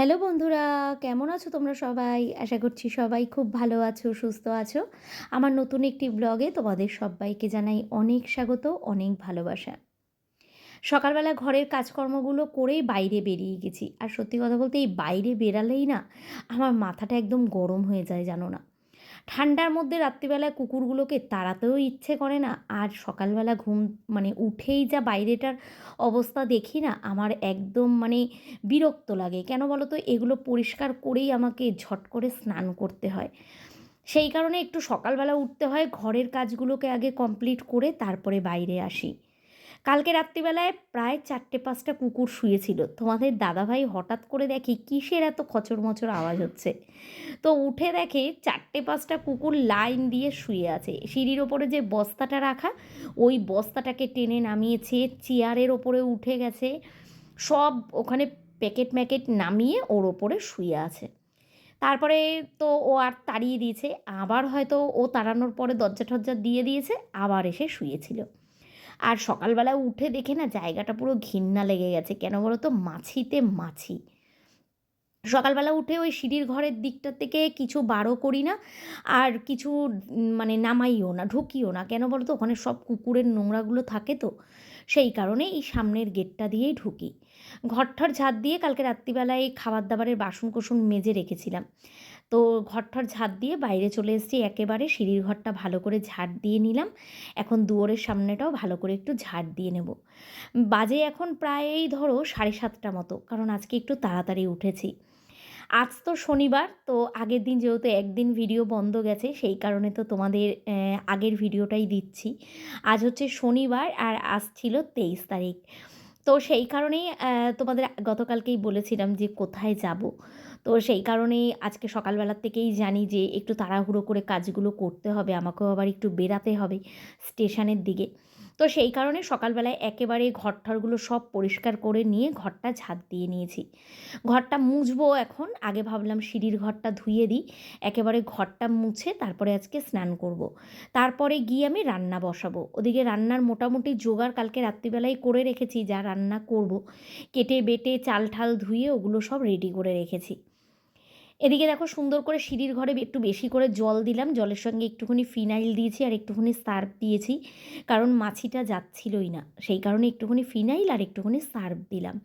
Hello বন্ধুরা, কেমন আছো তোমরা সবাই? আশা করছি সবাই খুব ভালো আছো, সুস্থ আছো। আমার নতুন একটি ব্লগে তোমাদের সবাইকে জানাই অনেক স্বাগত, অনেক ভালোবাসা। সকালবেলা ঘরের কাজকর্মগুলো করেই বাইরে বেরিয়ে গেছি। আর সত্যি কথা বলতে এই বাইরে বেরালেই না, আমার মাথাটা একদম গরম হয়ে যায়, জানো না। ঠান্ডার মধ্যে রাত্রিবেলায় কুকুরগুলোকে তাড়াতেও ইচ্ছে করে না। আর সকালবেলা ঘুম মানে উঠেই যা বাইরেটার অবস্থা দেখি না, আমার একদম মানে বিরক্ত লাগে। কেন বলো তো এগুলো পরিষ্কার করেই আমাকে ঝট করে স্নান করতে হয়। সেই কারণে একটু সকালবেলা উঠতে হয়, ঘরের কাজগুলোকে আগে কমপ্লিট করে তারপরে বাইরে আসি। কালকে রাত্রিবেলায় প্রায় চারটে পাঁচটা কুকুর শুয়েছিল। তোমাদের দাদাভাই হঠাৎ করে দেখি কিসের এত খচর মচর আওয়াজ হচ্ছে? তো উঠে দেখে চারটে পাঁচটা কুকুর লাইন দিয়ে শুয়ে আছে। সিঁড়ির ওপরে যে বস্তাটা রাখা, ওই বস্তাটাকে টেনে নামিয়েছে, চেয়ারের ওপরে উঠে গেছে, সব ওখানে প্যাকেট ম্যাকেট নামিয়ে ওর ওপরে শুয়ে আছে। তারপরে তো ও আর তাড়িয়ে দিয়েছে, আবার হয়তো ও তাড়ানোর পরে দরজা টরজা দিয়ে দিয়েছে, আবার এসে শুয়েছিল। আর সকালবেলা উঠে দেখে না জায়গাটা পুরো ঘিন্না লেগে গেছে। কেন বলো তো মাছিতে মাছি। সকালবেলা উঠে ওই সিঁড়ির ঘরের দিকটা থেকে কিছু বারো করি না আর কিছু মানে নামাইও না, ঢুকিও না। কেন বলো তো ওখানে সব কুকুরের নোংরাগুলো থাকে তো। সেই কারণে এই সামনের গেটটা দিয়েই ঢুকি। ঘরঠর ঝাঁট দিয়ে কালকে রাত্রিবেলায় খাবার দাবারের বাসন কোসন মেজে রেখেছিলাম। তো ঘরঠর ঝাঁট দিয়ে বাইরে চলে এসেছি। একেবারে সিঁড়ির ঘরটা ভালো করে ঝাড় দিয়ে নিলাম। এখন দুয়ারের সামনেটাও ভালো করে একটু ঝাড় দিয়ে নেব। বাজে এখন প্রায়ই ধরো সাড়ে সাতটা মতো, কারণ আজকে একটু তাড়াতাড়ি উঠেছি। আজ তো শনিবার, তো আগের দিন যেহেতু একদিন ভিডিও বন্ধ গেছে, সেই কারণে তো তোমাদের আগের ভিডিওটাই দিচ্ছি। আজ হচ্ছে শনিবার আর আজ ছিল তেইশ তারিখ। তো সেই কারণেই তোমাদের গতকালকেই বলেছিলাম যে কোথায় যাব। তো সেই কারণেই আজকে সকালবেলার থেকেই জানি যে একটু তাড়াহুড়ো করে কাজগুলো করতে হবে, আমাকেও আবার একটু বেরাতে হবে স্টেশনের দিকে তো সেই কারণে সকালবেলায় একেবারে ঘরঠরগুলো সব পরিষ্কার করে নিয়ে ঘরটা ঝাঁত দিয়ে নিয়েছি ঘরটা মুছবো এখন, আগে ভাবলাম সিঁড়ির ঘরটা ধুয়ে দিই, একেবারে ঘরটা মুছে তারপরে আজকে স্নান করব। তারপরে গিয়ে আমি রান্না বসাবো ওদিকে রান্নার মোটামুটি জোগাড় কালকে রাত্রিবেলায় করে রেখেছি, যা রান্না করব। কেটে বেটে চাল ঠাল ধুয়ে ওগুলো সব রেডি করে রেখেছি এদিকে দেখো সুন্দর করে সিঁড়ির ঘরে একটু বেশি করে জল দিলাম। জলের সঙ্গে একটুখানি ফিনাইল দিয়েছি আর একটুখানি সার্ফ দিয়েছি। কারণ মাছিটা যাচ্ছিলই না। সেই কারণে একটুখানি ফিনাইল আর একটুখানি সার্ফ দিলাম।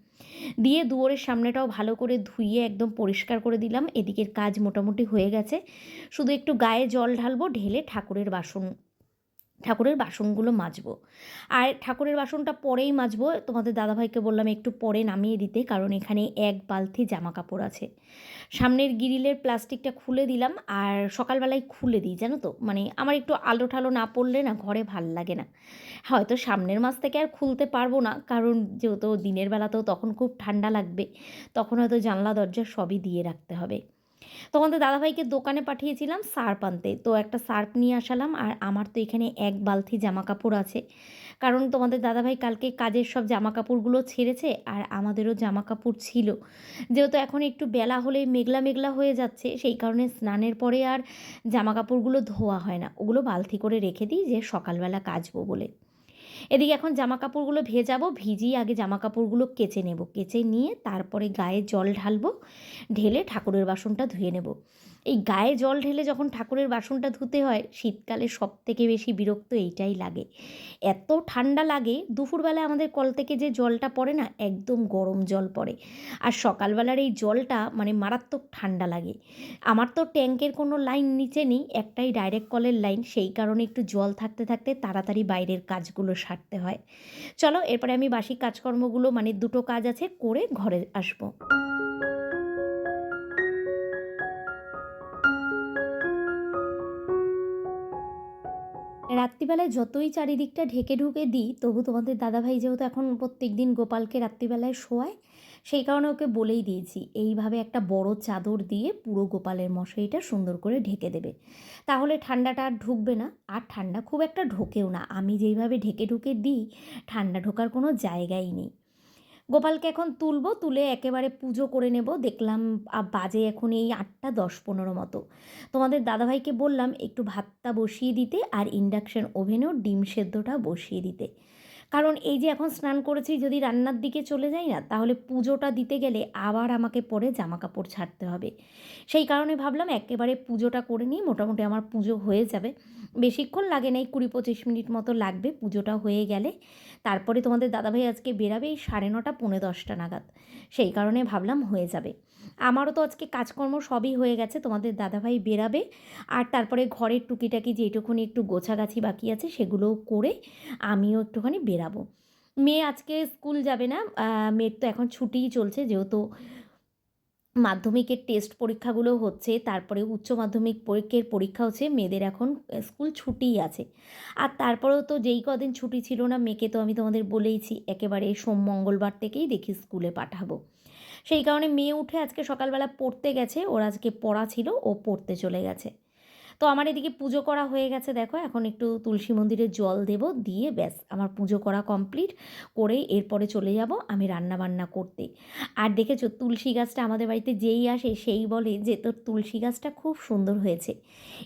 দিয়ে দুয়ারের সামনেটাও ভালো করে ধুইয়ে একদম পরিষ্কার করে দিলাম। এদিকের কাজ মোটামুটি হয়ে গেছে। শুধু একটু গায়ে জল ঢালবো, ঢেলে ঠাকুরের বাসন ঠাকুরের বাসনগুলো মাজবো। আর ঠাকুরের বাসনটা পরেই মাজবো। তোমাদের দাদাভাইকে বললাম একটু পরে নামিয়ে দিতে, কারণ এখানে এক বালতি জামা কাপড় আছে। সামনের গিরিলের প্লাস্টিকটা খুলে দিলাম, আর সকালবেলায় খুলে দিই, জানো তো? মানে আমার একটু আলো ঠালো না পড়লে না ঘরে ভালো লাগে না। হয়তো সামনের মাস থেকে আর খুলতে পারব না, কারণ যেহেতু দিনের বেলাতেও তখন খুব ঠান্ডা লাগবে, তখন হয়তো জানলা, দরজা সবই দিয়ে রাখতে হবে। তোমাদের দাদাভাইকে দোকানে পাঠিয়েছিলাম সার্প আনতে। তো একটা সার্প নিয়ে আসালাম আর আমার তো এখানে এক বালতি জামা কাপড় আছে। কারণ তোমাদের দাদাভাই কালকে কাজের সব জামা কাপড়গুলো ছেড়েছে আর আমাদেরও জামা কাপড় ছিল। যেহেতু এখন একটু বেলা হলে মেঘলা মেঘলা হয়ে যাচ্ছে, সেই কারণে স্নানের পরে আর জামা কাপড়গুলো ধোয়া হয় না। ওগুলো বালতি করে রেখে দিই যে সকালবেলা কাচবো বলে। এদিকে এখন জামা কাপড়গুলো ভেজাবো, ভিজিয়ে আগে জামা কাপড়গুলো কেচে নেব। কেচে নিয়ে তারপরে গায়ে জল ঢালবো, ঢেলে ঠাকুরের বাসনটা ধুয়ে নেব। এই গায়ে জল ঢেলে যখন ঠাকুরের বাসনটা ধুতে হয়, শীতকালে সব থেকে বেশি বিরক্ত এইটাই লাগে। এত ঠান্ডা লাগে দুপুরবেলায় আমাদের কল থেকে যে জলটা পড়ে না, একদম গরম জল পড়ে। আর সকালবেলার এই জলটা মানে মারাত্মক ঠান্ডা লাগে। আমার তো ট্যাঙ্কের কোনো লাইন নিচে নেই, একটাই ডাইরেক্ট কলের লাইন, সেই কারণে একটু জল থাকতে থাকতে তাড়াতাড়ি বাইরের কাজগুলো সারতে হয়। চলো, এরপরে আমি বাসি কাজকর্মগুলো মানে দুটো কাজ আছে, করে ঘরে আসব। রাত্রিবেলায় যতই চারিদিকটা ঢেকে ঢুকে দিই, তবু তোমাদের দাদাভাই যেহেতু এখন প্রত্যেক দিন গোপালকে রাত্রিবেলায় শোয়ায়, সেই কারণে ওকে বলেই দিয়েছি, এইভাবে একটা বড় চাদর দিয়ে পুরো গোপালের মশারিটা সুন্দর করে ঢেকে দেবে। তাহলে ঠান্ডাটা আর ঢুকবে না, আর ঠান্ডা খুব একটা ঢোকেও না। আমি যেইভাবে ঢেকে ঢুকে দিই, ঠান্ডা ঢোকার কোনো জায়গাই নেই। গোপালকে এখন তুলবো, তুলে একেবারে পুজো করে নেব। দেখলাম বাজে এখন এই আটটা দশ পনেরো মতো। তোমাদের দাদাভাইকে বললাম, একটু ভাতটা বসিয়ে দিতে আর ইন্ডাকশান ওভেনেও ডিম সেদ্ধটা বসিয়ে দিতে। কারণ এই যে এখন স্নান করেছি, যদি রান্নার দিকে চলে যাই না, তাহলে পুজোটা দিতে গেলে আবার আমাকে পরে জামা কাপড় ছাড়তে হবে। সেই কারণে ভাবলাম একেবারে পুজোটা করে নিই, মোটামুটি আমার পুজো হয়ে যাবে। বেশিক্ষণ লাগে না এই কুড়ি পঁচিশ মিনিট মতো লাগবে পুজোটা হয়ে গেলে। তারপরে তোমাদের দাদাভাই আজকে বেরাবে এই সাড়ে নটা, পৌনে দশটা নাগাদ। সেই কারণে ভাবলাম হয়ে যাবে। আমারও তো আজকে কাজকর্ম সবই হয়ে গেছে, তোমাদের দাদাভাই বেরাবে। আর তারপরে ঘরের টুকিটাকি যেটুকুনি একটু গোছাগাছি বাকি আছে, সেগুলোও করে আমিও একটুখানি বেরাবো। মেয়ে আজকে স্কুল যাবে না মেয়ের তো এখন ছুটিই চলছে, যেহেতু মাধ্যমিকের টেস্ট পরীক্ষাগুলো হচ্ছে, তারপরে উচ্চ মাধ্যমিক পরীক্ষার পরীক্ষা হচ্ছে, মেয়েদের এখন স্কুল ছুটিই আছে। আর তারপরেও তো যেই কদিন ছুটি ছিল না, মেয়েকে তো আমি তোমাদের বলেইছি, একেবারে সোম মঙ্গলবার থেকেই দেখি স্কুলে পাঠাবো। সেই কারণে মেয়ে উঠে আজকে সকালবেলা পড়তে গেছে। ওর আজকে পড়া ছিল, ও পড়তে চলে গেছে। তো আমার এদিকে পুজো করা হয়ে গেছে, দেখো। এখন একটু তুলসী মন্দিরে জল দেব, দিয়ে ব্যাস, আমার পুজো করা কমপ্লিট করে এরপরে চলে যাব আমি রান্না বান্না করতে। আর দেখেছ, তুলসী গাছটা আমাদের বাড়িতে যেই আসে সেই বলে যে, তোর তুলসী গাছটা খুব সুন্দর হয়েছে।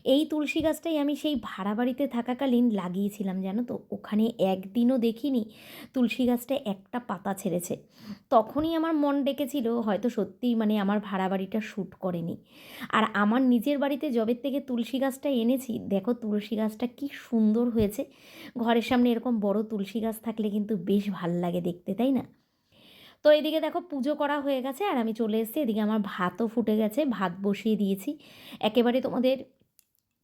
এই তুলসী গাছটাই আমি সেই ভাড়া বাড়িতে থাকাকালীন লাগিয়েছিলাম, জানো তো? ওখানে একদিনও দেখিনি তুলসী গাছটা একটা পাতা ছেড়েছে। তখনই আমার মন ডেকেছিল, হয়তো সত্যিই মানে আমার ভাড়া বাড়িটা শ্যুট করেনি। আর আমার নিজের বাড়িতে জবের থেকে তুলসী গাছটা এনেছি। দেখো তুলসী গাছটা কি সুন্দর হয়েছে। ঘরের সামনে এরকম বড় তুলসী গাছ থাকলে কিন্তু বেশ ভালো লাগে দেখতে, তাই না? তো এদিকে দেখো পুজো করা হয়ে গেছে আর আমি চলে এসেছি। এদিকে আমার ভাতও ফুটে গেছে। ভাত বসিয়ে দিয়েছি। একেবারে তোমাদের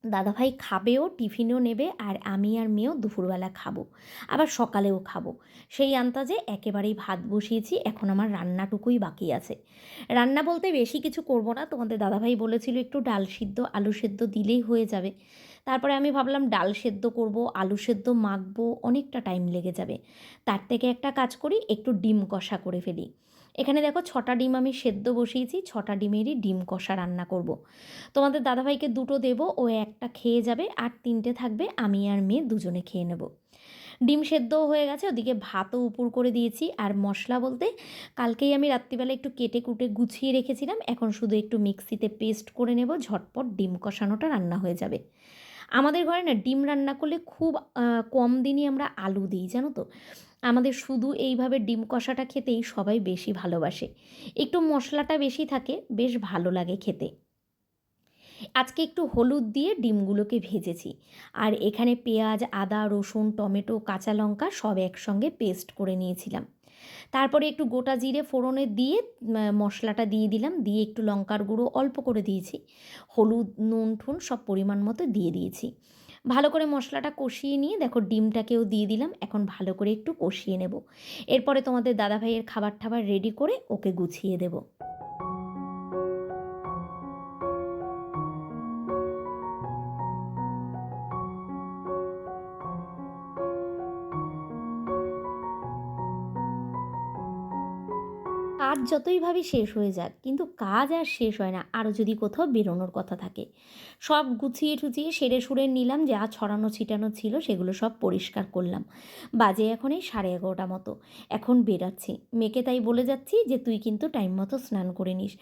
দাদাভাই খাবেও, টিফিনও নেবে আর আমি আর মেয়েও দুপুরবেলা খাব, আবার সকালেও খাব। সেই আন্তাজে একেবারেই ভাত বসিয়েছি, এখন আমার রান্নাটুকুই বাকি আছে। রান্না বলতে বেশি কিছু করব না, তোমাদের দাদাভাই বলেছিল একটু ডাল সিদ্ধ, আলু সেদ্ধ দিলেই হয়ে যাবে। তারপরে আমি ভাবলাম ডাল সেদ্ধ করব, আলু সেদ্ধ মাখবো, অনেকটা টাইম লেগে যাবে। তার থেকে একটা কাজ করি, একটু ডিম কষা করে ফেলি। এখানে দেখো ছটা ডিম আমি সেদ্ধ বসিয়েছি, ছটা ডিমেরই ডিম কষা রান্না করব। তোমাদের দাদাভাইকে দুটো দেবো, ও একটা খেয়ে যাবে আর তিনটে থাকবে, আমি আর মেয়ে দুজনে খেয়ে নেব। ডিম সেদ্ধও হয়ে গেছে, ওদিকে ভাতও উপর করে দিয়েছি। আর মশলা বলতে কালকেই আমি রাত্রিবেলা একটু কেটে কুটে গুছিয়ে রেখেছিলাম, এখন শুধু একটু মিক্সিতে পেস্ট করে নেব, ঝটপট ডিম কষানোটা রান্না হয়ে যাবে। আমাদের ঘরে না, ডিম রান্না করলে খুব কম দিনই আমরা আলু দিই, জানো তো? আমাদের শুধু এইভাবে ডিম কষাটা খেতেই সবাই বেশি ভালোবাসে। একটু মশলাটা বেশি থাকে, বেশ ভালো লাগে খেতে। আজকে একটু হলুদ দিয়ে ডিমগুলোকে ভেজেছি। আর এখানে পেঁয়াজ, আদা, রসুন, টমেটো, কাঁচা লঙ্কা সব একসঙ্গে পেস্ট করে নিয়েছিলাম। তারপরে একটু গোটা জিরে ফোড়নে দিয়ে মশলাটা দিয়ে দিলাম। দিয়ে একটু লঙ্কার গুঁড়ো অল্প করে দিয়েছি। হলুদ, নুন, ঠুন সব পরিমাণ মতো দিয়ে দিয়েছি। ভালো করে মশলাটা কষিয়ে নিয়ে দেখো ডিমটাকেও দিয়ে দিলাম, এখন ভালো করে একটু কষিয়ে নেব। এরপরে তোমাদের দাদাভাইয়ের খাবার ঠাবার রেডি করে ওকে গুছিয়ে দেবো। যতই ভাবি শেষ হয়ে যাক, কিন্তু কাজ আর শেষ হয় না আরও যদি কোথাও বেরোনোর কথা থাকে। সব গুছিয়ে টুচিয়ে সেরে সুরে নিলাম, যা ছড়ানো ছিটানো ছিল সেগুলো সব পরিষ্কার করলাম। বাজে এখন এই সাড়ে এগারোটা মতো। এখন বেরাচ্ছি। মেয়েকে তাই বলে যাচ্ছি যে, তুই কিন্তু টাইম মতো স্নান করে নিস।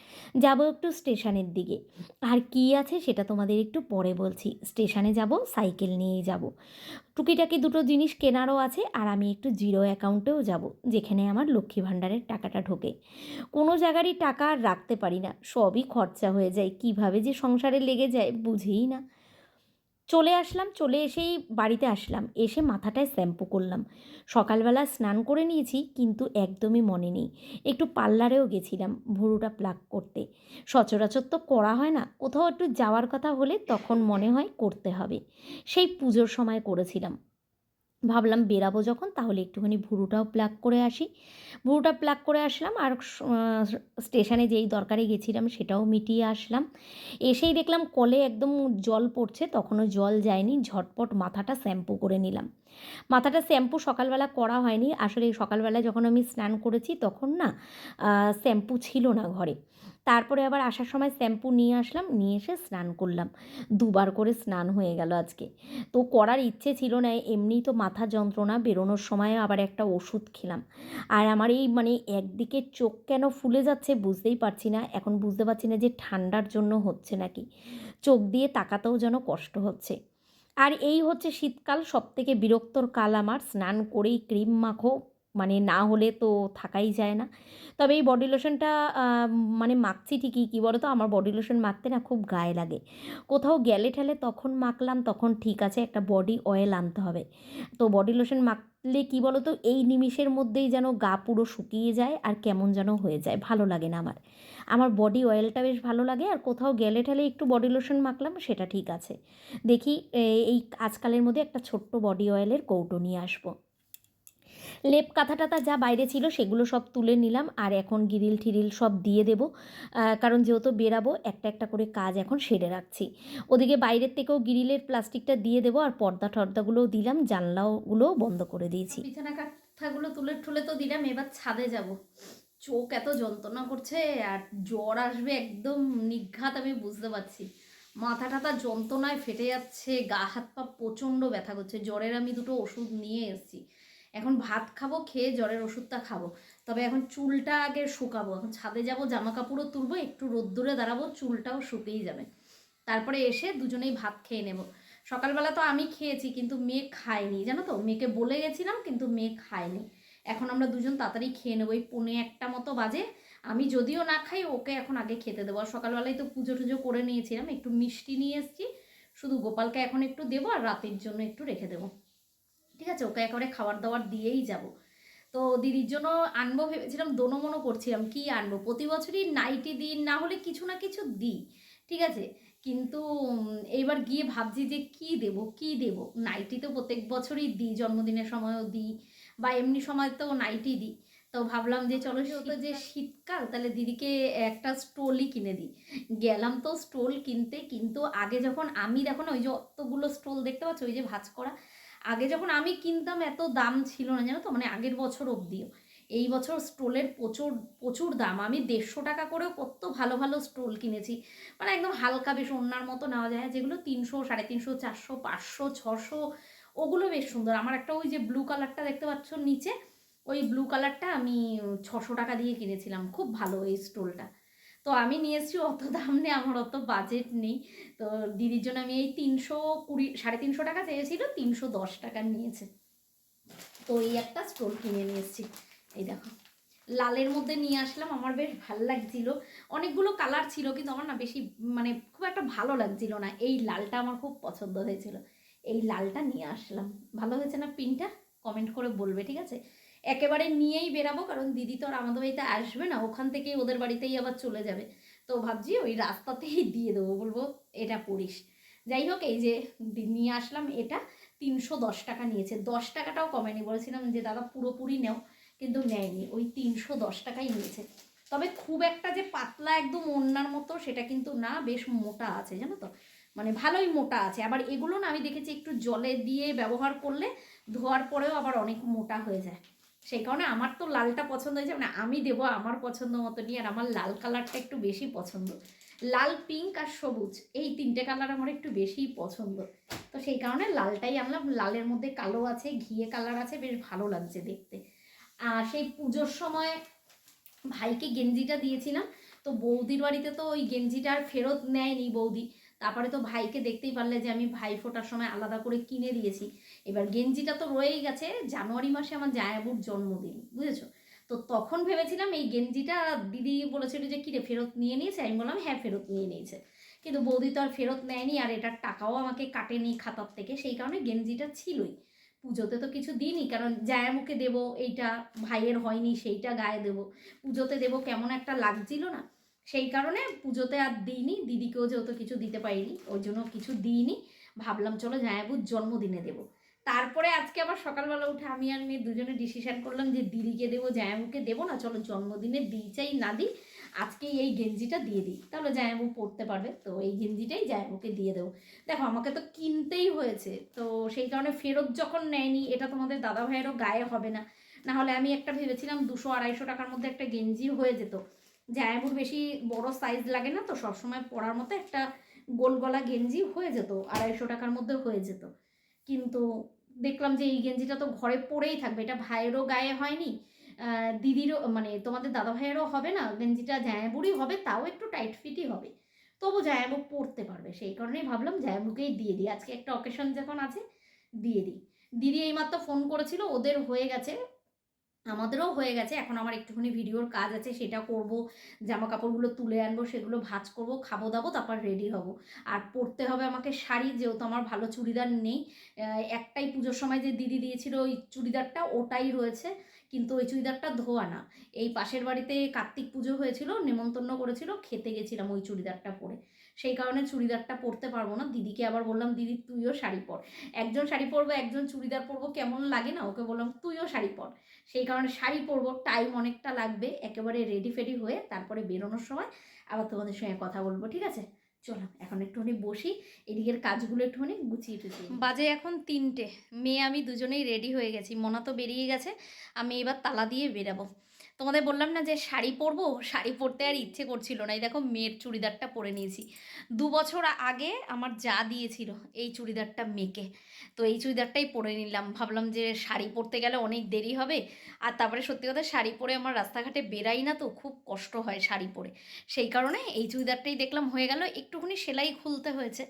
যাব একটু স্টেশনের দিকে। আর কি আছে সেটা তোমাদের একটু পরে বলছি। স্টেশনে যাব, সাইকেল নিয়েই যাব। টুকিটাকি দুটো জিনিস কেনারও আছে আর আমি একটু জিরো অ্যাকাউন্টেও যাব, যেখানে আমার লক্ষ্মী ভাণ্ডারের টাকাটা ঢোকে। কোনো জায়গারই টাকা আর রাখতে পারি না, সবই খরচা হয়ে যায়, কীভাবে যে সংসারে লেগে যায় বুঝেই না। চলে আসলাম, চলে এসেই বাড়িতে আসলাম। এসে মাথাটায় শ্যাম্পু করলাম। সকালবেলা স্নান করে নিয়েছি, কিন্তু একদমই মনে নেই। একটু পার্লারেও গেছিলাম ভুরুটা প্লাক করতে। সচরাচর তো করা হয় না, কোথাও একটু যাওয়ার কথা হলে তখন মনে হয় করতে হবে। সেই পুজোর সময় করেছিলাম। ভাবলাম বেরাবো যখন, তাহলে একটুখানি ভুরুটাও প্লাক করে আসি। ভুরুটা প্লাক করে আসলাম আর স্টেশনে যেই দরকারে গেছিলাম সেটাও মিটিয়ে আসলাম। এসেই দেখলাম কলে একদম জল পড়ছে, তখনও জল যায়নি, ঝটপট মাথাটা শ্যাম্পু করে নিলাম। মাথাটা শ্যাম্পু সকালবেলা করা হয়নি। আসলে সকালবেলা যখন আমি স্নান করেছি তখন না শ্যাম্পু ছিল না ঘরে। তারপরে আবার আসার সময় শ্যাম্পু নিয়ে আসলাম, নিয়ে এসে স্নান করলাম। দুবার করে স্নান হয়ে গেল আজকে। তো করার ইচ্ছে ছিল না এমনিই তো মাথা যন্ত্রণা, বেরোনোর সময় আবার একটা ওষুধ খেলাম। আর আমার এই মানে একদিকে চোখ কেন ফুলে যাচ্ছে বুঝতেই পারছি না, এখন বুঝতে পারছি না যে ঠান্ডার জন্য হচ্ছে নাকি। চোখ দিয়ে তাকাতেও যেন কষ্ট হচ্ছে। আর এই হচ্ছে শীতকাল সবথেকে বিরক্তর কাল আমার। স্নান করেই ক্রিম মাখো। মানে না হলে তো থাকাই যায় না। তবে এই বডি লোশনটা মানে মাখছি ঠিকই, কী বলো তো আমার বডি লোশন মাখতে না খুব গায়ে লাগে। কোথাও গেলে ঠেলে তখন মাখলাম, তখন ঠিক আছে, একটা বডি অয়েল আনতে হবে। তো বডি লোশন মাখলে কী বলো তো এই নিমিষের মধ্যেই যেন গা পুরো শুকিয়ে যায় আর কেমন যেন হয়ে যায়, ভালো লাগে না আমার। আমার বডি অয়েলটা বেশ ভালো লাগে আর কোথাও গেলে ঠেলে একটু বডি লোশন মাখলাম, সেটা ঠিক আছে। দেখি এই আজকালের মধ্যে একটা ছোট্ট বডি অয়েলের কৌটো নিয়ে আসব। লেপ কাঁথা টাথা যা বাইরে ছিল সেগুলো সব তুলে নিলাম আর এখন গিরিল ঠিরিল সব দিয়ে দেবো। কারণ যেহেতু বেরাবো, একটা একটা করে কাজ এখন সেরে রাখছি। ওদিকে বাইরের থেকেও গিরিলের প্লাস্টিকটা দিয়ে দেবো আর পর্দা টর্দাগুলোও দিলাম, জানলাগুলোও বন্ধ করে দিয়েছি। বিছানা কাঁথাগুলো তুলে ঠুলে তো দিলাম, এবার ছাদে যাব। চোখ এত যন্ত্রণা করছে আর জ্বর আসবে একদম নিঘাত, আমি বুঝতে পারছি। মাথা টাথা যন্ত্রণায় ফেটে যাচ্ছে, গা হাত পা প্রচণ্ড ব্যথা করছে। জ্বরের আমি দুটো ওষুধ নিয়ে এসেছি। এখন ভাত খাব, খেয়ে জ্বরের ওষুধটা খাব। তবে এখন চুলটা আগে শুকাবো, এখন ছাদে যাব জামা কাপড়ও তুলবো, একটু রোদ্দুরে দাঁড়াবো, চুলটাও শুকিয়েই যাবে। তারপরে এসে দুজনেই ভাত খেয়ে নেব। সকালবেলা তো আমি খেয়েছি, কিন্তু মেয়ে খায়নি, জানো তো? মেয়েকে বলে গেছিলাম, কিন্তু মেয়ে খায়নি। এখন আমরা দুজন তাড়াতাড়ি খেয়ে নেব, ওই পৌনে একটা মতো বাজে। আমি যদিও না খাই, ওকে এখন আগে খেতে দেবো। আর সকালবেলায় তো পুজো টুজো করে নিয়েছিলাম, একটু মিষ্টি নিয়ে এসেছি। শুধু গোপালকে এখন একটু দেবো, আর রাতের জন্য একটু রেখে দেবো। ঠিক আছে ওকে একেবারে খাবার দাবার দিয়েই যাব। তো দিদির জন্য আনব ভেবেছিলাম দোনো মনো করছিলাম কি আনব? প্রতি বছরই নাইটি দিন না হলে কিছু না কিছু দিই ঠিক আছে? কিন্তু এইবার গিয়ে ভাবছি যে কি দেব কি দেব? নাইটি তো প্রত্যেক বছরই দিই জন্মদিনের সময়ও দিই বা এমনি সময় তো নাইটি দিই। তো ভাবলাম যে চলো তো যে শীতকাল তাহলে দিদিকে একটা স্টোলই কিনে দিই। গেলাম তো স্টোল কিনতে কিন্তু আগে যখন আমি দেখো না ওই যে অতগুলো স্টোল দেখতে পাচ্ছ? ওই যে ভাজ করা আগে যখন আমি কিনতাম এত দাম ছিল না, জানো তো? মানে আগের বছর অবধিও। এই বছর স্টোলের প্রচুর প্রচুর দাম। আমি দেড়শো টাকা করেও কত ভালো ভালো স্টোল কিনেছি। মানে একদম হালকা বেশ অন্যার মতো নেওয়া যায়, যেগুলো তিনশো, সাড়ে তিনশো, চারশো, পাঁচশো, ছশো, ওগুলো বেশ সুন্দর। আমার একটা ওই যে ব্লু কালারটা দেখতে পাচ্ছ নিচে? ওই ব্লু কালারটা আমি ছশো টাকা দিয়ে কিনেছিলাম। খুব ভালো এই স্টোলটা। তো আমি নিয়ে এসেছি অত দাম নেই, আমার অত বাজেট নেই। তো দিদির জন্য আমি এই তিনশো কুড়ি, সাড়ে তিনশো টাকা চেয়েছিল, তিনশো দশ টাকা নিয়েছে। তো এই একটা স্টোল কিনে নিয়ে এসেছি। এই দেখো, লালের মধ্যে নিয়ে আসলাম, আমার বেশ ভালো লাগছিল। অনেকগুলো কালার ছিল, কিন্তু আমার না বেশি মানে খুব একটা ভালো লাগছিল না। এই লালটা আমার খুব পছন্দ হয়েছিল। এই লালটা নিয়ে আসলাম। ভালো হয়েছে না পিনটা কমেন্ট করে বলবে, ঠিক আছে? একেবারে নিয়েই বেরাবো, কারণ দিদি তো আর আমাদের বাড়িতে আসবে না, ওখান থেকেই ওদের বাড়িতেই আবার চলে যাবে। তো ভাবছি ওই রাস্তাতেই দিয়ে দেবো, বলব এটা পড়িস। যাই হোক, এই যে নিয়ে আসলাম এটা, তিনশো দশ টাকা নিয়েছে। দশ টাকাটাও কমেনি, বলেছিলাম যে, দাদা, পুরোপুরি নেও। কিন্তু নেয়নি, ওই তিনশো দশ টাকাই নিয়েছে। তবে খুব একটা যে পাতলা একদম অন্যার মতো সেটা কিন্তু না, বেশ মোটা আছে, জানো তো? মানে ভালোই মোটা আছে। আবার এগুলো না, আমি দেখেছি একটু জলে দিয়ে ব্যবহার করলে ধোয়ার পরেও আবার অনেক মোটা হয়ে যায়। সেই কারণে আমার তো লালটা পছন্দ হয়েছে মানে আমি দেবো আমার পছন্দ মতো নিয়ে আর আমার লাল কালারটা একটু বেশি পছন্দ। লাল পিঙ্ক আর সবুজ, এই তিনটে কালার আমার একটু বেশিই পছন্দ। তো সেই কারণে লালটাই আনলাম, লালের মধ্যে কালো আছে, ঘিয়ে কালার আছে, বেশ ভালো লাগছে দেখতে। আর সেই পুজোর সময় ভাইকে গেঞ্জিটা দিয়েছিলাম, তো বৌদির বাড়িতে তো ওই গেঞ্জিটা আর ফেরত নেয়নি বৌদি। তারপরে তো ভাইকে দেখতেই পারলে যে আমি ভাই ফোটার সময় আলাদা করে কিনে দিয়েছি। এবার গেঞ্জিটা তো রয়েই গেছে, জানুয়ারি মাসে আমার জায়াবুর জন্মদিন, বুঝেছ? তো তখন ভেবেছিলাম এই গেঞ্জিটা দিদি বলেছিল যে, কিরে, ফেরত নিয়ে নিয়েছে? আমি বললাম হ্যাঁ ফেরত নিয়ে নিয়েছে। কিন্তু বৌদি তো আর ফেরত নেয়নি আর এটার টাকাও আমাকে কাটেনি খাতার থেকে, সেই কারণে গেঞ্জিটা ছিলই। পুজোতে তো কিছু দিইনি, কারণ জায়ামুকে দেবো, এইটা ভাইয়ের হয়নি, সেইটা গায়ে দেবো। পুজোতে দেবো কেমন একটা লাগছিল না সেই কারণে পুজোতে আর দিইনি, দিদিকেও যেহেতু কিছু দিতে পারিনি, ওই জন্য কিছু দিইনি। ভাবলাম চলো জায়াবুর জন্মদিনে দেবো। তারপরে আজকে আবার সকালবেলা উঠে আমি আর মেয়ে দুজনে ডিসিশন করলাম যে দিদিকে দেবো জায়াবুকে দেবো না, চলো জন্মদিনে দিই চাই না দিই আজকে এই গেঞ্জিটা দিয়ে দিই। তাহলে জায়াবু পরতে পারবে, তো এই গেঞ্জিটাই জায়াবুকে দিয়ে দেবো। দেখো, আমাকে তো কিনতেই হয়েছে, তো সেই কারণে ফেরত যখন নেয়নি, এটা তোমাদের দাদা ভাইয়েরও গায়ে হবে না। না হলে আমি একটা ভেবেছিলাম দুশো আড়াইশো টাকার মধ্যে একটা গেঞ্জি হয়ে যেত। জায়াবুর বেশি বড় সাইজ লাগে না তো সবসময় পরার মতো একটা গোল গলা গেঞ্জি হয়ে যেত, আড়াইশো টাকার মধ্যে হয়ে যেত। কিন্তু দেখলাম যে এই গেঞ্জিটা তো ঘরে পরেই থাকবে, এটা ভাইয়েরও গায়ে হয়নি দিদিরও মানে তোমাদের দাদা ভাইয়েরও হবে না, গেঞ্জিটা জায়াবুরই হবে, তাও একটু টাইট ফিটই হবে। তবু জায়াবু পরতে পারবে, সেই কারণেই ভাবলাম জায়াবুকেই দিয়ে দিই, আজকে একটা অকেশন যখন আছে, দিয়ে দিই। দিদি এইমাত্র ফোন করেছিল, ওদের হয়ে গেছে আমাদেরও হয়ে গেছে। এখন আমার একটুখানি ভিডিওর কাজ আছে, সেটা করব জামা কাপড়গুলো তুলে আনব, সেগুলো ভাজ করব, খাব দাবো, তারপর রেডি হব। আর পরতে হবে আমাকে শাড়ি, যেহেতু আমার ভালো চুড়িদার নেই। একটাই পুজোর সময় যে দিদি দিয়েছিল ওই চুড়িদারটা, ওটাই রয়েছে। কিন্তু ওই চুড়িদারটা ধোয়া না। এই পাশের বাড়িতে কার্তিক পুজো হয়েছিল, নেমন্তন্ন করেছিল, খেতে গেছিলাম ওই চুড়িদারটা পরে। সেই কারণে চুড়িদারটা পরতে পারব না। দিদিকে আবার বললাম, দিদি, তুইও শাড়ি পর। একজন শাড়ি পরবো, একজন চুড়িদার পরবো, কেমন লাগে না? ওকে বললাম, তুইও শাড়ি পর। সেই কারণে শাড়ি পরবো, টাইম অনেকটা লাগবে, একেবারে রেডি ফেডি হয়ে তারপরে বেরোনোর সময় আবার তোমাদের সঙ্গে কথা বলব, ঠিক আছে? চলো, এখন একটুখানি বসি, এদিকের কাজগুলো একটুখানি গুছিয়ে টুছিয়ে বাজে এখন তিনটে, মেয়ে আমি দুজনেই রেডি হয়ে গেছি, মনা তো বেরিয়ে গেছে, আমি এবার তালা দিয়ে বেরাবো। তোমাদের বললাম না যে শাড়ি পরবো? শাড়ি পরতে আর ইচ্ছে করছিল না। এই দেখো মেয়ের চুড়িদারটা পরে নিয়েছি। দু বছর আগে আমার যা দিয়েছিল এই চুড়িদারটা মেয়েকে। তো এই চুড়িদারটাই পরে নিলাম। ভাবলাম যে শাড়ি পরতে গেলে অনেক দেরি হবে। আর তারপরে সত্যি কথা শাড়ি পরে আমার রাস্তাঘাটে বেরাই না তো খুব কষ্ট হয় শাড়ি পরে। সেই কারণে এই চুড়িদারটাই দেখলাম হয়ে গেল। একটুখানি সেলাই খুলতে হয়েছে।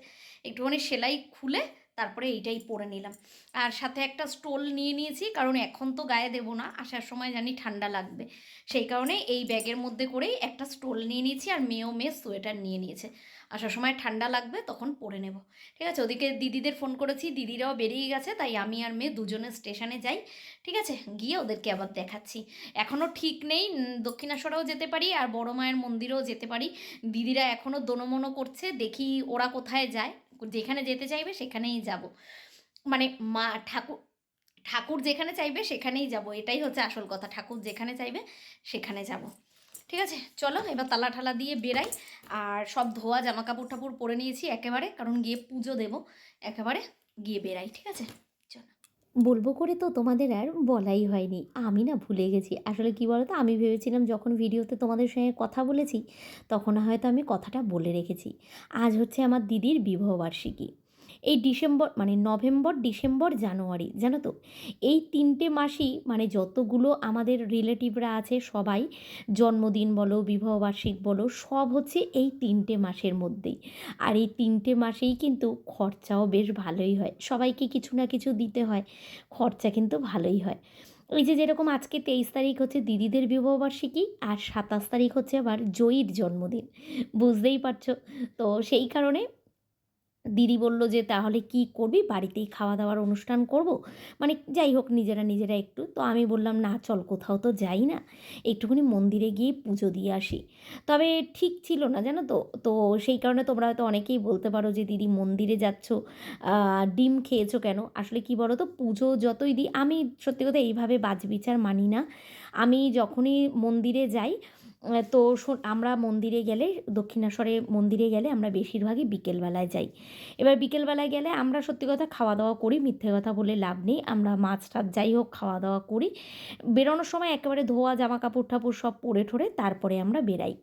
একটুখানি সেলাই খুলে তারপরে এইটাই পরে নিলাম। আর সাথে একটা স্টোল নিয়ে নিয়েছি, কারণ এখন তো গায়ে দেবো না, আসার সময় জানি ঠান্ডা লাগবে। সেই কারণে এই ব্যাগের মধ্যে করেই একটা স্টোল নিয়ে নিয়েছি আর মেয়েও মেয়ে সোয়েটার নিয়ে নিয়েছে। আসার সময় ঠান্ডা লাগবে, তখন পরে নেব। ঠিক আছে, ওদিকে দিদিদের ফোন করেছি, দিদিরাও বেরিয়ে গেছে, তাই আমি আর মেয়ে দুজনে স্টেশনে যাই। ঠিক আছে, গিয়ে ওদেরকে আবার দেখাচ্ছি। এখনও ঠিক নেই দক্ষিণেশ্বরেও যেতে পারি আর বড় মায়ের মন্দিরেও যেতে পারি। দিদিরা এখনও দোনোমনো করছে, দেখি ওরা কোথায় যায়। যেখানে যেতে চাইবে সেখানেই যাব। মানে মা ঠাকুর ঠাকুর যেখানে চাইবে সেখানেই যাব। এটাই হচ্ছে আসল কথা। ঠাকুর যেখানে চাইবে সেখানে যাব। ঠিক আছে? চলো এবার তালা ঠালা দিয়ে বেরাই। আর সব ধোয়া জামা কাপড় টাপড় পরে নিয়েছি একেবারে। কারণ গিয়ে পুজো দেব। একেবারে গিয়ে বেরাই। ঠিক আছে? বলব করে তো তোমাদের আর বলাই হয়নি। আমি না ভুলে গেছি। আসলে কি বলতো? আমি ভেবেছিলাম যখন ভিডিওতে তোমাদের সঙ্গে কথা বলেছি, তখন হয়তো আমি কথাটা বলে রেখেছি। আজ হচ্ছে আমার দিদির বিবাহবার্ষিকী। এই ডিসেম্বর মানে নভেম্বর, ডিসেম্বর, জানুয়ারি, জানো তো? এই তিনটে মাসই মানে যতগুলো আমাদের রিলেটিভরা আছে সবাই, জন্মদিন বলো, বিবাহবার্ষিক বলো, সব হচ্ছে এই তিনটে মাসের মধ্যেই। আর এই তিনটে মাসেই কিন্তু খরচাও বেশ ভালোই হয়। সবাইকে কিছু না কিছু দিতে হয়, খরচা কিন্তু ভালোই হয়। ওই যে যেরকম আজকে তেইশ তারিখ হচ্ছে দিদিদের বিবাহবার্ষিকী, আর সাতাশ তারিখ হচ্ছে আবার জয়ীর জন্মদিন, বুঝতেই পারছ? তো সেই কারণে দিদি বলল যে, তাহলে কি করবি? বাড়িতেই খাওয়া দাওয়ার অনুষ্ঠান করব? মানে যাই হোক, নিজেরা নিজেরা একটু। তো আমি বললাম, না, চল কোথাও তো যাই না। একটুখানি মন্দিরে গিয়ে পুজো দিয়ে আসি। তবে ঠিক ছিল না, জানো তো? তো সেই কারণে তোমরা হয়তো অনেকেই বলতে পারো যে, দিদি, মন্দিরে যাচ্ছ ডিম খেয়েছো কেন? আসলে কি বলো তো? পুজো যতই দিই, আমি সত্যি কথা এইভাবে বাজবিচার মানি না। আমি যখনই মন্দিরে যাই তো আমরা মন্দিরে গেলে, দক্ষিণেশ্বরে মন্দিরে গেলে আমরা বেশিরভাগই বিকেলবেলায় যাই। এবার বিকেলবেলায় গেলে আমরা সত্যি কথা খাওয়া দাওয়া করি, মিথ্যে কথা বলে লাভ নেই। আমরা মাছ টাছ যাই হোক খাওয়া দাওয়া করি। বেরোনোর সময় একেবারে ধোয়া জামা কাপড় ঠাপুর সব পরে ঠরে তারপরে আমরা বেরাই।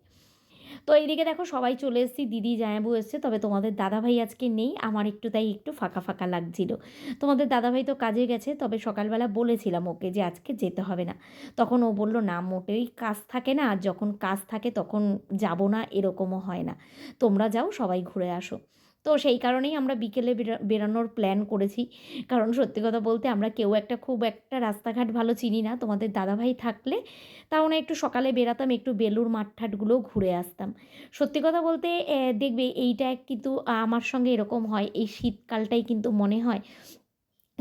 তো এইদিকে দেখো সবাই চলে এসেছি। দিদি জায়াবু এসছে। তবে তোমাদের দাদাভাই আজকে নেই। আমার একটু তাই একটু ফাঁকা ফাঁকা লাগছিল। তোমাদের দাদাভাই তো কাজে গেছে, তবে সকালবেলা বলেছিলাম ওকে যে আজকে যেতে হবে না। তখন ও বলল, না, মোটেই কাজ থাকে না। আর যখন কাজ থাকে তখন যাব না, এরকমও হয় না। তোমরা যাও, সবাই ঘুরে আসো। তো সেই কারণেই আমরা বিকেলে বেরা- বেরানোর প্ল্যান করেছি। কারণ সত্যি কথা বলতে আমরা কেউ একটা খুব একটা রাস্তাঘাট ভালো চিনি না, তোমাদের দাদাভাই থাকলে তাও না একটু সকালে বেরাতাম, একটু বেলুর মাঠ ঠাটগুলো ঘুরে আসতাম। সত্যি কথা বলতে দেখবে এইটা কিন্তু আমার সঙ্গে এরকম হয়, এই শীতকালটাই কিন্তু মনে হয়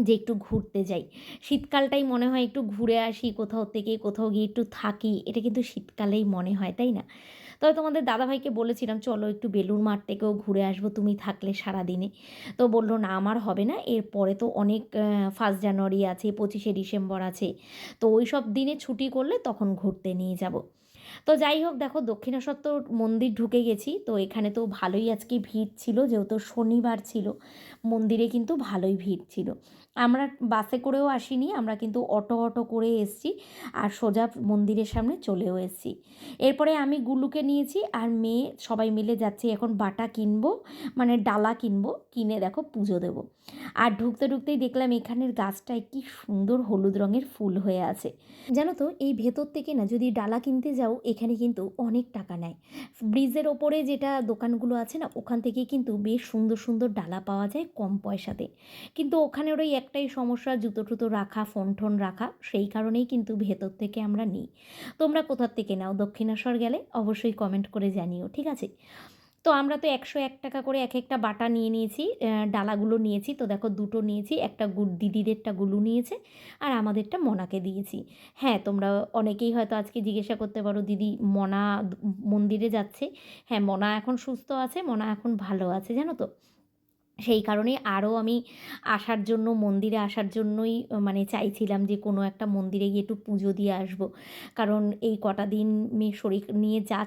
যে একটু ঘুরতে যাই। শীতকালটাই মনে হয় একটু ঘুরে আসি, কোথাও থেকে কোথাও গিয়ে একটু থাকি, এটা কিন্তু শীতকালেই মনে হয়, তাই না? তবে তোমাদের দাদাভাইকে বলেছিলাম, চলো একটু বেলুর মাঠ থেকেও ঘুরে আসব, তুমি থাকলে সারাদিনে। তো বলল, না, আমার হবে না। এরপরে তো অনেক ফার্স্ট জানুয়ারি আছে, পঁচিশে ডিসেম্বর আছে। তো ওই সব দিনে ছুটি করলে তখন ঘুরতে নিয়ে যাব। তো যাই হোক, দেখো দক্ষিণেশ্বর তো মন্দির ঢুকে গেছি। তো এখানে তো ভালোই আজকে ভিড় ছিল, যেহেতু শনিবার ছিল, মন্দিরে কিন্তু ভালোই ভিড় ছিল। আমরা বাসে করেও আসিনি, আমরা কিন্তু অটো অটো করে এসছি আর সোজা মন্দিরের সামনে চলেও এসছি। এরপরে আমি গুলুকে নিয়েছি আর মেয়ে সবাই মিলে যাচ্ছি, এখন বাটা কিনবো মানে ডালা কিনবো, কিনে দেখো পুজো দেবো। আর ঢুকতে ঢুকতেই দেখলাম এখানের গাছটায় কি সুন্দর হলুদ রঙের ফুল হয়ে আছে। জানো তো, এই ভেতর থেকে না যদি ডালা কিনতে যাও, এখানে কিন্তু অনেক টাকা নেয়। ব্রিজের ওপরে যেটা দোকানগুলো আছে না, ওখান থেকে কিন্তু বেশ সুন্দর সুন্দর ডালা পাওয়া যায় কম পয়সাতে। কিন্তু ওখানে ওই একটাই সমস্যা, জুতো টুতো রাখা, ফোন টোন রাখা, সেই কারণেই কিন্তু ভেতর থেকে আমরা নিই। তোমরা কোথার থেকে নাও? দক্ষিণেশ্বর গেলে অবশ্যই কমেন্ট করে জানিও, ঠিক আছে? তো আমরা তো একশো এক টাকা করে এক একটা বাটা নিয়ে নিয়েছি ডালাগুলো নিয়েছি। তো দেখো দুটো নিয়েছি, একটা গুড় দিদিদেরটা গুলু নিয়েছে আর আমাদেরটা মনাকে দিয়েছি। হ্যাঁ তোমরা অনেকেই হয়তো আজকে জিজ্ঞাসা করতে পারো, দিদি মনা মন্দিরে যাচ্ছে। হ্যাঁ মনা এখন সুস্থ আছে, মনা এখন ভালো আছে, জানো তো? সেই কারণে আরও আমি আসার জন্য, মন্দিরে আসার জন্যই মানে চাইছিলাম যে কোনো একটা মন্দিরে গিয়ে একটু পুজো দিয়ে আসব। কারণ এই কটা দিন মেয়ে শরীর নিয়ে যা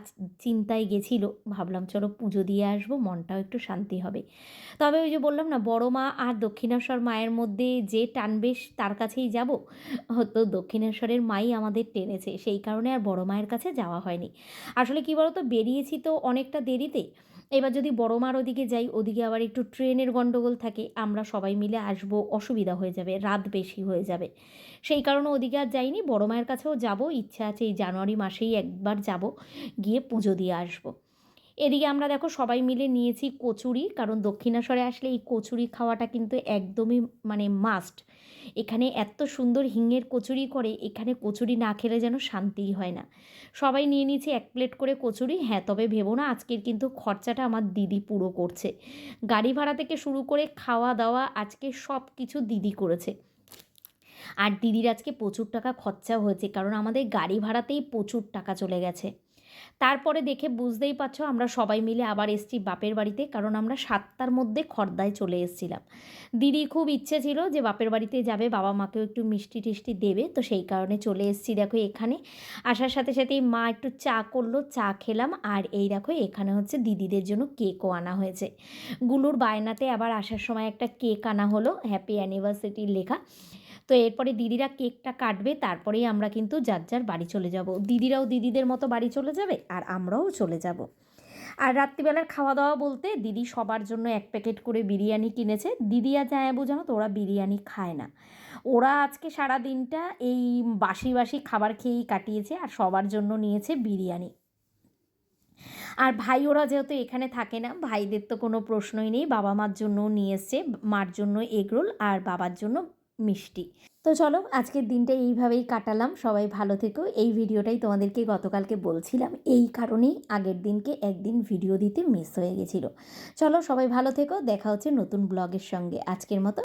চিন্তায় গেছিল, ভাবলাম চলো পুজো দিয়ে আসব, মনটাও একটু শান্তি হবে। তবে ওই যে বললাম না, বড় মা আর দক্ষিণেশ্বর মায়ের মধ্যে যে টানবে তার কাছেই যাব, তো দক্ষিণেশ্বরের মাই আমাদের টেনেছে, সেই কারণে আর বড় মায়ের কাছে যাওয়া হয়নি। আসলে কি বলতো, বেরিয়েছি তো অনেকটা দেরিতে এবার যদি বড় মার ওদিকে যাই, ওদিকে আবার একটু ট্রেনের গণ্ডগোল থাকে, আমরা সবাই মিলে আসব, অসুবিধা হয়ে যাবে, রাত বেশি হয়ে যাবে। সেই কারণে ওদিকে আর যাইনি, বড় মায়ের কাছেও যাব, ইচ্ছা আছে এই জানুয়ারি মাসেই একবার যাব, গিয়ে পুজো দিয়ে আসব। এদিকে আমরা দেখো সবাই মিলে নিয়েছি কচুরি, কারণ দক্ষিণেশ্বরে আসলে এই কচুরি খাওয়াটা কিন্তু একদমই মানে মাস্ট এখানে এত সুন্দর হিঙের কচুরি করে, এখানে কচুরি না খেলে যেন শান্তিই হয় না। সবাই নিয়ে নিয়েছি এক প্লেট করে কচুরি। হ্যাঁ তবে ভেবো না, আজকের কিন্তু খরচাটা আমার দিদি পুরো করছে। গাড়ি ভাড়া থেকে শুরু করে খাওয়া দাওয়া আজকে সব কিছু দিদি করেছে। আর দিদির আজকে প্রচুর টাকা খরচা হয়েছে, কারণ আমাদের গাড়ি ভাড়াতেই প্রচুর টাকা চলে গেছে। তারপরে দেখে বুঝতেই পারছ আমরা সবাই মিলে আবার এসছি বাপের বাড়িতে, কারণ আমরা সাতটার মধ্যে খর্দায় চলে এসেছিলাম। দিদি খুব ইচ্ছে ছিল যে বাপের বাড়িতে যাবে, বাবা মাকেও একটু মিষ্টি টিষ্টি দেবে, তো সেই কারণে চলে এসেছি দেখো এখানে। আসার সাথে সাথেই মা একটু চা করল, চা খেলাম, আর এই দেখো এখানে হচ্ছে দিদিদের জন্য কেকও আনা হয়েছে। গুলুর বায়নাতে আবার আসার সময় একটা কেক আনা হলো, হ্যাপি অ্যানিভার্সারির লেখা। তো এরপরে দিদিরা কেকটা কাটবে, তারপরেই আমরা কিন্তু যার যার বাড়ি চলে যাব। দিদিরাও দিদিদের মতো বাড়ি চলে যাবে আর আমরাও চলে যাব। আর রাত্রিবেলার খাওয়া দাওয়া বলতে দিদি সবার জন্য এক প্যাকেট করে বিরিয়ানি কিনেছে। দিদি আর জায়াবু, জানো তো, ওরা বিরিয়ানি খায় না। ওরা আজকে সারা দিনটা এই বাসি বাসি খাবার খেয়েই কাটিয়েছে আর সবার জন্য নিয়েছে বিরিয়ানি। আর ভাই, ওরা যেহেতু এখানে থাকে না, ভাইদের তো কোনো প্রশ্নই নেই। বাবা মার জন্যও নিয়ে এসছে, মার জন্য এগরোল আর বাবার জন্য মিষ্টি। তো চলো, আজকের দিনটা এইভাবেই কাটালাম। সবাই ভালো থেকো। এই ভিডিওটাই তোমাদেরকে গতকালকে বলছিলাম। এই কারণেই আগের দিনকে একদিন ভিডিও দিতে মিস হয়ে গেছিল। চলো, সবাই ভালো থেকো। দেখা হচ্ছে নতুন ব্লগের সঙ্গে। আজকের মতো